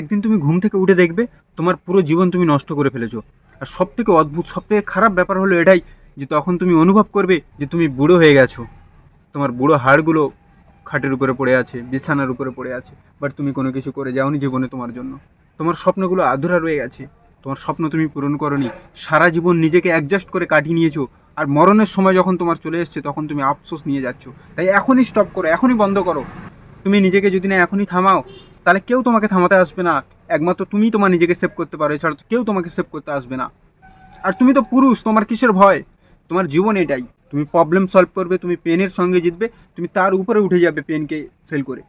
একদিন তুমি ঘুম থেকে উঠে দেখবে তোমার পুরো জীবন তুমি নষ্ট করে ফেলেছো। আর সব থেকে অদ্ভুত সব থেকে খারাপ ব্যাপার হলো এটাই যে তখন তুমি অনুভব করবে যে তুমি বুড়ো হয়ে গেছো। তোমার বুড়ো হাড়গুলো খাটের উপরে পড়ে আছে, বিছানার উপরে পড়ে আছে বাট তুমি কোনো কিছু করে যাওনি জীবনে তোমার জন্য। তোমার স্বপ্নগুলো আধুরা রয়ে গেছে। তোমার স্বপ্ন তুমি পূরণ করনি। সারা জীবন নিজেকে অ্যাডজাস্ট করে কাটিয়ে নিয়েছো। আর মরণের সময় যখন তোমার চলে এসছে, তখন তুমি আফসোস নিয়ে যাচ্ছ। তাই এখনই স্টপ করো, এখনই বন্ধ করো। তুমি নিজেকে যদি না এখনই থামাও তাহলে কেউ তোমাকে থামাতে আসবে না। একমাত্র তুমি তোমার নিজেকে সেভ করতে পারো, এছাড়া কেউ তোমাকে সেভ করতে আসবে না। আর তুমি তো পুরুষ, তোমার কিসের ভয়? তোমার জীবন এটাই। তুমি প্রবলেম সলভ করবে, তুমি পেনের সঙ্গে জিতবে, তুমি তার উপরে উঠে যাবে পেনকে ফেল করে।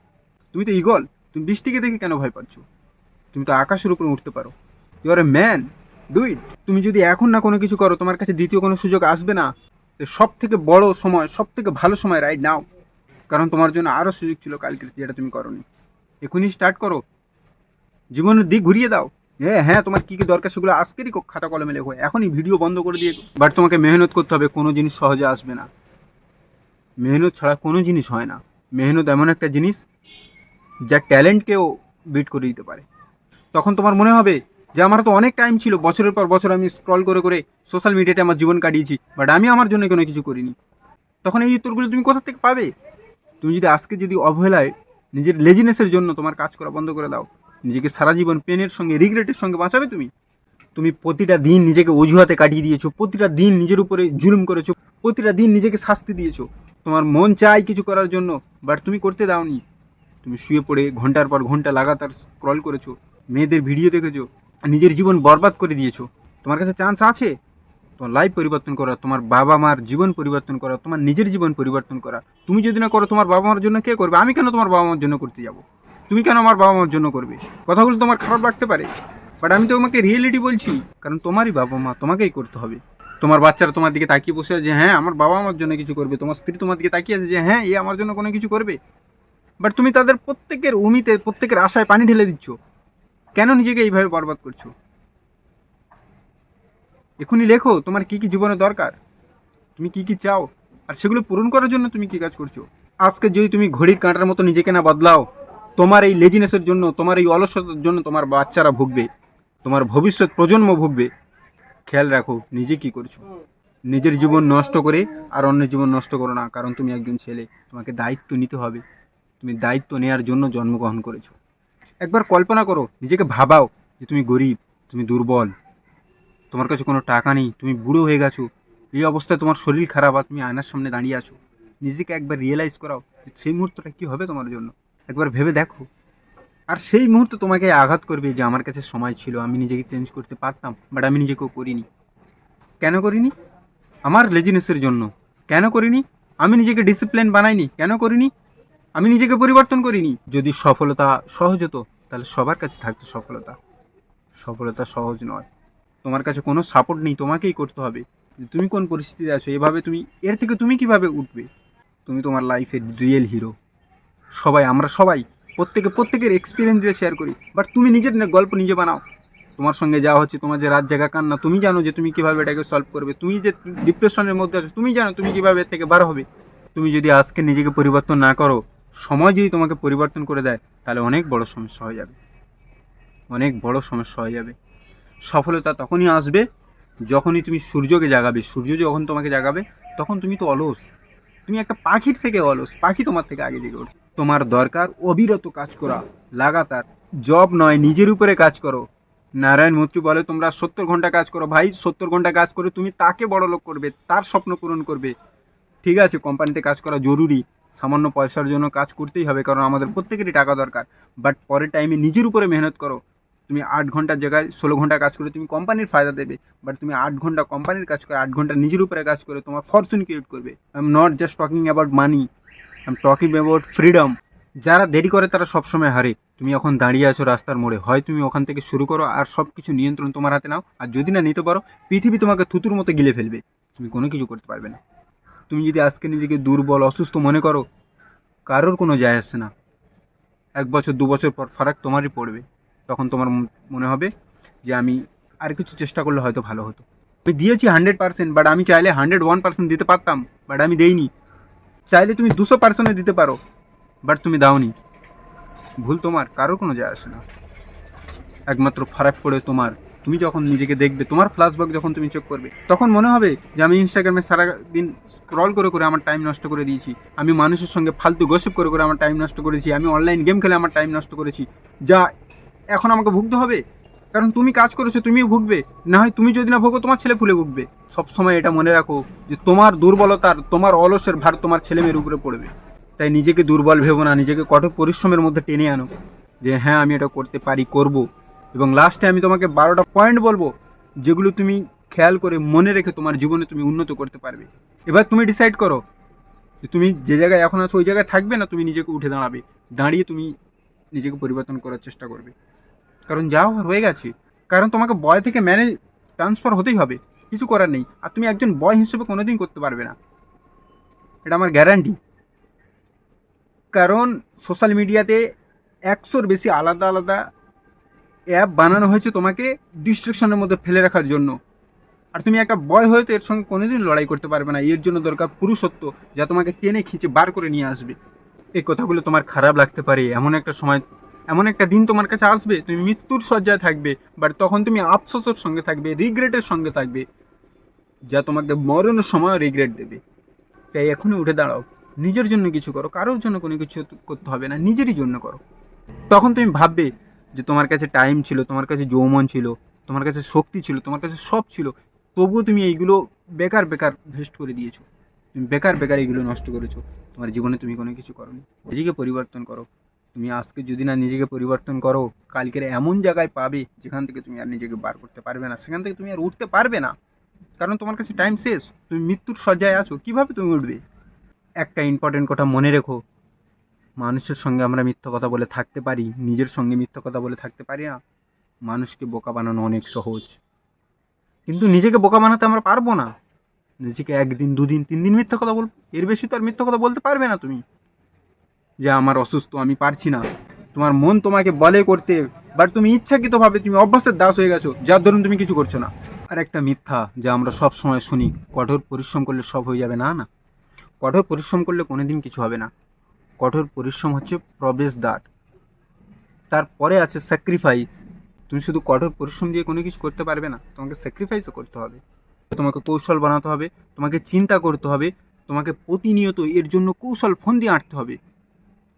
তুমি তো ইগল তুমি বৃষ্টিকে দেখে কেন ভয় পাচ্ছ? তুমি তো আকাশের উপরে উঠতে পারো। You are a man do it তুমি যদি এখন না কোনো কিছু করো, তোমার কাছে দ্বিতীয় কোনো সুযোগ আসবে না। সব থেকে বড় সময় সব থেকে ভালো সময় রাইট নাও কারণ তোমার জন্য আরও সুযোগ ছিল কালকে যেটা তুমি করোনি। এখনই স্টার্ট করো। জীবনের দিক ঘুরিয়ে দাও। হ্যাঁ হ্যাঁ তোমার কী কী দরকার সেগুলো আজকেরই খাতা কলমে লেখো। এখনই ভিডিও বন্ধ করে দিয়ে বাট তোমাকে মেহনত করতে হবে, কোনো জিনিস সহজে আসবে না। মেহনত ছাড়া কোনো জিনিস হয় না। মেহনত এমন একটা জিনিস যা ট্যালেন্টকেও বিট করে দিতে পারে। তখন তোমার মনে হবে যে আমার তো অনেক টাইম ছিল। বছরের পর বছর আমি স্ক্রল করে করে সোশ্যাল মিডিয়াতে আমার জীবন কাটিয়েছি বাট আমি আমার জন্য কোনো কিছু করিনি। তখন এই উত্তরগুলো তুমি কোথা থেকে পাবে? তুমি যদি আজকে যদি অবহেলায় নিজের লেজিনেসের জন্য তোমার কাজ করা বন্ধ করে দাও। নিজেকে সারা জীবন পেনের সঙ্গে রিগ্রেটের সঙ্গে বাঁচাবে তুমি? তুমি প্রতিটা দিন নিজেকে অজুহাতে কাটিয়ে দিয়েছ, প্রতিটা দিন নিজের উপরে জুলুম করেছ, প্রতিটা দিন নিজেকে শাস্তি দিয়েছ। তোমার মন চাই কিছু করার জন্য বাট তুমি করতে দাওনি। তুমি শুয়ে পড়ে ঘণ্টার পর ঘণ্টা লাগাতার স্ক্রল করেছ, মেয়েদের ভিডিও দেখেছ, নিজের জীবন বরবাদ করে দিয়েছ। তোমার কাছে চান্স আছে? তোমার লাইফ পরিবর্তন করা, তোমার বাবা মার জীবন পরিবর্তন করা, তোমার নিজের জীবন পরিবর্তন করা। তুমি যদি না করো, তোমার বাবা মার জন্য কে করবে? আমি কেন তোমার বাবা মার জন্য করতে যাব? তুমি কেন আমার বাবা মার জন্য করবে? কথাগুলো তোমার খারাপ লাগতে পারে বাট আমি তো তোমাকে রিয়েলিটি বলছি, কারণ তোমারই বাবা মা তোমাকেই করতে হবে। তোমার বাচ্চারা তোমার দিকে তাকিয়ে বসে আছে হ্যাঁ আমার বাবা আমার জন্য কিছু করবে। তোমার স্ত্রী তোমার দিকে তাকিয়ে আছে যে হ্যাঁ এ আমার জন্য কোনো কিছু করবে। বাট তুমি তাদের প্রত্যেকের উমিতে, প্রত্যেকের আশায় পানি ঢেলে দিচ্ছ। কেন নিজেকে এইভাবে বরবাদ করছ? এখনই লেখো, তোমার কি কি জীবনে দরকার? তুমি কি কি চাও? আর সেগুলো পূরণ করার জন্য তুমি কি কাজ করছ? আজকে যদি তুমি ঘড়ির কাঁটার মতো নিজেকে না বদলাও, তোমার এই লেজিনেসের জন্য, তোমার এই অলসতার জন্য তোমার বাচ্চারা ভুগবে, তোমার ভবিষ্যৎ প্রজন্ম ভুগবে। খেয়াল রাখো, নিজে কি করছ? নিজের জীবন নষ্ট করে আর অন্যের জীবন নষ্ট করো না, কারণ তুমি একজন ছেলে, তোমাকে দায়িত্ব নিতে হবে। তুমি দায়িত্ব নেওয়ার জন্য জন্মগ্রহণ করেছ। একবার কল্পনা করো, নিজেকে ভাবাও যে তুমি গরিব, তুমি দুর্বল। তোমার কাছে কোনো টাকা নেই, তুমি বুড়ো হয়ে গেছো, এই অবস্থায় তোমার শরীর খারাপ আর তুমি আয়নার সামনে দাঁড়িয়ে আছো। নিজেকে একবার রিয়েলাইজ করাও যে সেই মুহূর্তটা কী হবে তোমার জন্য। একবার ভেবে দেখো। আর সেই মুহূর্তে তোমাকে আঘাত করবে যে আমার কাছে সময় ছিল, আমি নিজেকে চেঞ্জ করতে পারতাম বাট আমি নিজেকেও করিনি। কেন করিনি? আমার লেজিনেসের জন্য। কেন করিনি? আমি নিজেকে ডিসিপ্লিন বানাইনি। কেন করিনি? আমি নিজেকে পরিবর্তন করিনি। যদি সফলতা সহজ হতো, তাহলে সবার কাছে থাকতো সফলতা। সফলতা সহজ নয়। তোমার কাছে কোনো সাপোর্ট নেই, তোমাকেই করতে হবে। যে তুমি কোন পরিস্থিতিতে আছো, এভাবে তুমি, এর থেকে তুমি কীভাবে উঠবে? তুমি তোমার লাইফের রিয়েল হিরো সবাই, আমরা সবাই, প্রত্যেকে, প্রত্যেকের এক্সপিরিয়েন্স দিয়ে শেয়ার করি। বাট তুমি নিজের গল্প নিজে বানাও। তোমার সঙ্গে যা হচ্ছে, তোমার যে রাত জায়গা কান্না, তুমি জানো যে তুমি কীভাবে এটাকে সলভ করবে। তুমি যে ডিপ্রেশনের মধ্যে আছো, তুমি জানো তুমি কীভাবে এর থেকে বার হবে। তুমি যদি আজকে নিজেকে পরিবর্তন না করো, সময় যদি তোমাকে পরিবর্তন করে দেয়, তাহলে অনেক বড় সমস্যা হয়ে যাবে। অনেক বড় সমস্যা হয়ে যাবে। সফলতা তখনই আসবে যখনই তুমি সূর্যকে জাগাবে। সূর্য যখন তোমাকে জাগাবে, তখন তুমি তো অলস। তুমি একটা পাখির থেকে অলস। পাখি তোমার থেকে আগে জেগে ওঠে। তোমার দরকার অবিরত কাজ করা। লাগাতার। জব নয়, নিজের উপরে কাজ করো। নারায়ণ মূর্তি বলে, তোমরা সত্তর ঘণ্টা কাজ করো। ভাই, সত্তর ঘণ্টা কাজ করে তুমি তাকে বড় লোক করবে, তার স্বপ্ন পূরণ করবে। ঠিক আছে, কোম্পানিতে কাজ করা জরুরি। সামান্য পয়সার জন্য কাজ করতেই হবে, কারণ আমাদের প্রত্যেকেরই টাকা দরকার। বাট পরের টাইমে নিজের উপরে মেহনত করো। তুমি আট ঘণ্টার জায়গায় ষোলো ঘণ্টা কাজ করে তুমি কোম্পানির ফায়দা দেবে বাট তুমি আট ঘণ্টা কোম্পানির কাজ করে, আট ঘণ্টা নিজের উপরে কাজ করে তোমার ফরচুন ক্রিয়েট করবে। I am not just talking about money I am talking about freedom যারা দেরি করে তারা সবসময় হারে। তুমি এখন দাঁড়িয়ে আছো রাস্তার মোড়ে, হয় তুমি ওখান থেকে শুরু করো আর সব কিছু নিয়ন্ত্রণ তোমার হাতে নাও, আর যদি না নিতে পারো, পৃথিবী তোমাকে থুতুর মতো গিলে ফেলবে। তুমি কোনো কিছু করতে পারবে না। তুমি যদি আজকে নিজেকে দুর্বল, অসুস্থ মনে করো, কারোর কোনো যায় আসে না। এক বছর, দু বছর পর ফারাক তোমারই পড়বে। তখন তোমার মন- হবে যে আমি আর কিছু চেষ্টা করলে হয়তো ভালো হতো। আমি দিয়েছি হান্ড্রেড পার্সেন্ট বাট আমি চাইলে হান্ড্রেড ওয়ান পার্সেন্ট দিতে পারতাম বাট আমি দেইনি। চাইলে তুমি দুশো পার্সেন্টে দিতে পারো বাট তুমি দাওনি। ভুল তোমার কারোর কোনো যায় আসে না। একমাত্র ফারাক পড়ে তোমার। তুমি যখন নিজেকে দেখবে, তোমার ফ্ল্যাশব্যাক যখন তুমি চেক করবে, তখন মনে হবে যে আমি ইনস্টাগ্রামে সারা দিন স্ক্রল করে করে আমার টাইম নষ্ট করে দিয়েছি। আমি মানুষের সঙ্গে ফালতু গসিপ করে করে আমার টাইম নষ্ট করেছি। আমি অনলাইন গেম খেলে আমার টাইম নষ্ট করেছি। যা এখন আমাকে ভুগতে হবে? কারণ তুমি কাজ করেছ, তুমিও ভুগবে। না হয় তুমি যদি না ভোগো, তোমার ছেলে ফুলে ভুগবে। সবসময় এটা মনে রাখো যে তোমার দুর্বলতার, তোমার অলসের ভার তোমার ছেলে মেয়ের উপরে পড়বে। তাই নিজেকে দুর্বল ভেবো না, নিজেকে কঠোর পরিশ্রমের মধ্যে টেনে আনো যে হ্যাঁ আমি এটা করতে পারি, করব। এবং লাস্টে আমি তোমাকে বারোটা পয়েন্ট বলব, যেগুলো তুমি খেয়াল করে মনে রেখে তোমার জীবনে তুমি উন্নত করতে পারবে। এবার তুমি ডিসাইড করো যে তুমি যে জায়গায় এখন আছো, ওই জায়গায় থাকবে না তুমি নিজেকে উঠে দাঁড়াবে? দাঁড়িয়ে তুমি নিজেকে পরিবর্তন করার চেষ্টা করবে। কারণ যা হয়ে গেছে। কারণ তোমাকে বয় থেকে ম্যানেজ ট্রান্সফার হতেই হবে। কিছু করার নেই। আর তুমি একজন বয় হিসেবে কোনো কোনোদিন করতে পারবে না। এটা আমার গ্যারান্টি কারণ সোশ্যাল মিডিয়াতে একশোর বেশি আলাদা আলাদা অ্যাপ বানানো হয়েছে তোমাকে ডিস্ট্রাকশনের মধ্যে ফেলে রাখার জন্য। আর তুমি একটা বয় হয়ে তো এর সঙ্গে কোনোদিন লড়াই করতে পারবে না। এর জন্য দরকার পুরুষত্ব যা তোমাকে টেনে খিঁচে বার করে নিয়ে আসবে। এই কথাগুলো তোমার খারাপ লাগতে পারে। এমন একটা সময় এমন একটা দিন তোমার কাছে আসবে, তুমি মৃত্যুর সজ্জায় থাকবে বাট তখন তুমি আফসোসের সঙ্গে থাকবে রিগ্রেটের সঙ্গে থাকবে, যা তোমাকে মরণের সময় রিগ্রেট দেবে। তাই এখনই উঠে দাঁড়াও, নিজের জন্য কিছু করো, কারোর জন্য কোনো কিছু করতে হবে না, নিজেরই জন্য করো। তখন তুমি ভাববে যে তোমার কাছে টাইম ছিল, তোমার কাছে যৌমন ছিল, তোমার কাছে শক্তি ছিল, তোমার কাছে সব ছিল, তবুও তুমি এইগুলো বেকার বেকার ভেস্ট করে দিয়েছ। তুমি বেকার বেকার এইগুলো নষ্ট করেছ, তোমার জীবনে তুমি কোনো কিছু করো নিজেকে পরিবর্তন করো। তুমি আজকে যদি না নিজেকে পরিবর্তন করো, কালকের এমন জায়গায় পাবে যেখান থেকে তুমি আর নিজেকে বার করতে পারবে না। সেখান থেকে তুমি আর উঠতে পারবে না। কারণ তোমার কাছে টাইম শেষ। তুমি মৃত্যুর সজ্জায় আছো। কীভাবে তুমি উঠবে? একটা ইম্পর্টেন্ট কথা মনে রেখো। মানুষের সঙ্গে আমরা মিথ্যা কথা বলে থাকতে পারি। নিজের সঙ্গে মিথ্যা কথা বলে থাকতে পারি না। মানুষকে বোকা বানানো অনেক সহজ। কিন্তু নিজেকে বোকা বানাতে আমরা পারব না। নিজেকে একদিন, দুদিন তিন দিন মিথ্যা কথা বল এর বেশি তো আর মিথ্যা কথা বলতে পারবে না তুমি। যে আমার অসুস্থ, আমি পারছি না। তোমার মন তোমাকে বলে করতে বাট তুমি ইচ্ছাকৃতভাবে তুমি অভ্যাসের দাস হয়ে গেছো, যার ধরুন তুমি কিছু করছ না। আর একটা মিথ্যা যা আমরা সব সময় শুনি, কঠোর পরিশ্রম করলে সব হয়ে যাবে না না? কঠোর পরিশ্রম করলে কোনো দিন কিছু হবে না। কঠোর পরিশ্রম হচ্ছে প্রবেশদ্বার। তারপরে আছে স্যাক্রিফাইস তুমি শুধু কঠোর পরিশ্রম দিয়ে কোনো কিছু করতে পারবে না, তোমাকে স্যাক্রিফাইসও করতে হবে। তোমাকে কৌশল বানাতে হবে, তোমাকে চিন্তা করতে হবে, তোমাকে প্রতিনিয়ত এর জন্য কৌশল ফোন দিয়ে আঁটতে হবে।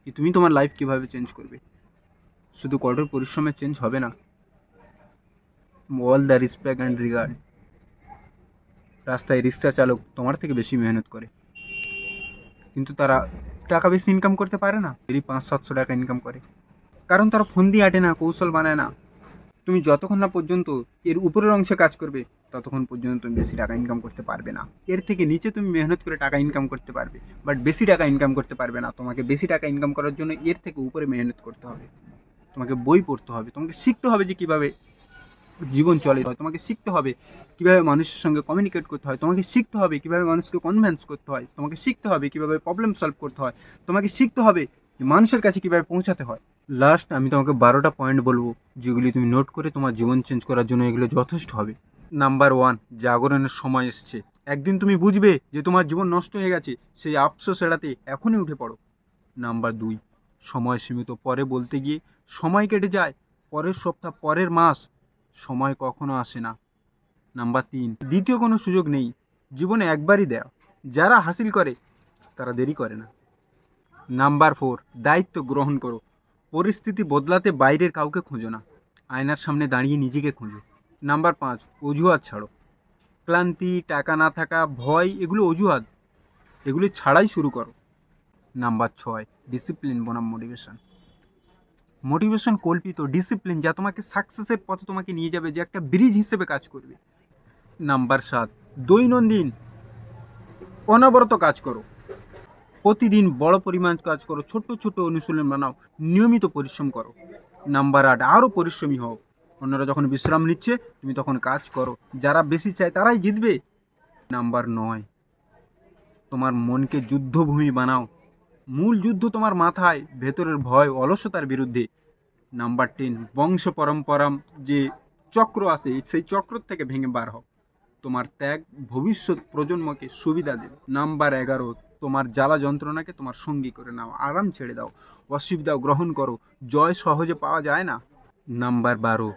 যে তুমি তোমার লাইফ কীভাবে চেঞ্জ করবে? শুধু কঠোর পরিশ্রমে চেঞ্জ হবে না। All the respect and regard রাস্তায় রিক্সা চালক তোমার থেকে বেশি মেহনত করে। কিন্তু তারা টাকা বেশি ইনকাম করতে পারে না। যদি পাঁচ সাতশো টাকা ইনকাম করে। কারণ তারা ফোন দিয়ে আটে না, কৌশল বানায় না। তুমি যতক্ষণ না পর্যন্ত এর উপরের অংশে কাজ করবে, ততক্ষণ পর্যন্ত তুমি বেশি টাকা ইনকাম করতে পারবে না। এর থেকে নিচে তুমি মেহনত করে টাকা ইনকাম করতে পারবে বাট বেশি টাকা ইনকাম করতে পারবে না। তোমাকে বেশি টাকা ইনকাম করার জন্য এর থেকে উপরে মেহনত করতে হবে। তোমাকে বই পড়তে হবে, তোমাকে শিখতে হবে যে কীভাবে জীবন চলে। হয় তোমাকে শিখতে হবে কীভাবে মানুষের সঙ্গে কমিউনিকেট করতে হয়। তোমাকে শিখতে হবে কীভাবে মানুষকে কনভিন্স করতে হয়। তোমাকে শিখতে হবে কীভাবে প্রবলেম সলভ করতে হয়। তোমাকে শিখতে হবে মানুষের কাছে কীভাবে পৌঁছাতে হয়। লাস্ট আমি তোমাকে বারোটা পয়েন্ট বলব, যেগুলি তুমি নোট করে তোমার জীবন চেঞ্জ করার জন্য এগুলো যথেষ্ট হবে। নাম্বার ওয়ান জাগরণের সময় এসছে। একদিন তুমি বুঝবে যে তোমার জীবন নষ্ট হয়ে গেছে, সেই আফসোস এড়াতে এখনই উঠে পড়ো। নাম্বার দুই, সময় সীমিত। পরে বলতে গিয়ে সময় কেটে যায়, পরের সপ্তাহ, পরের মাস, সময় কখনো আসে না। নাম্বার তিন, দ্বিতীয় কোনো সুযোগ নেই, জীবনে একবারই দেয়। যারা হাসিল করে, তারা দেরি করে না। নাম্বার ফোর দায়িত্ব গ্রহণ করো। পরিস্থিতি বদলাতে বাইরের কাউকে খোঁজো না। আয়নার সামনে দাঁড়িয়ে নিজেকে খোঁজো। নাম্বার পাঁচ, অজুহাত ছাড়ো। ক্লান্তি, টাকা না থাকা, ভয়, এগুলো অজুহাত। এগুলি ছাড়াই শুরু করো। নাম্বার ছয় ডিসিপ্লিন বনাম মোটিভেশন মোটিভেশন কল্পিত ডিসিপ্লিন যা তোমাকে সাকসেসের পথে তোমাকে নিয়ে যাবে, যে একটা ব্রিজ হিসেবে কাজ করবে। নাম্বার সাত, দৈনন্দিন অনবরত কাজ করো। প্রতিদিন বড় পরিমাণ কাজ করো, ছোট ছোট অনুশীলন বানাও, নিয়মিত পরিশ্রম করো। নাম্বার আট, আরও পরিশ্রমী হও। অন্যরা যখন বিশ্রাম নিচ্ছে, তুমি তখন কাজ করো। যারা বেশি চায় তারাই জিতবে। নাম্বার নয়, তোমার মনকে যুদ্ধভূমি বানাও। মূল যুদ্ধ তোমার মাথায়, ভেতরের ভয়, অলসতার বিরুদ্ধে। নাম্বার টেন বংশ পরম্পরাম যে চক্র আছে, সেই চক্র থেকে ভেঙে বার হও। তোমার ত্যাগ ভবিষ্যৎ প্রজন্মকে সুবিধা দেবে। নাম্বার এগারো তোমার জ্বালা যন্ত্রণাকে তোমার সঙ্গী করে নাও, আরাম ছেড়ে দাও অসুবিধাও গ্রহণ করো, জয় সহজে পাওয়া যায় না। নাম্বার বারো,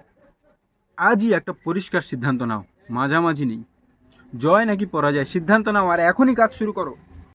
আজই একটা পরিষ্কার সিদ্ধান্ত নাও, মাঝামাঝি নেই। জয় নাকি পরাজয়, সিদ্ধান্ত নাও আর এখনই কাজ শুরু করো।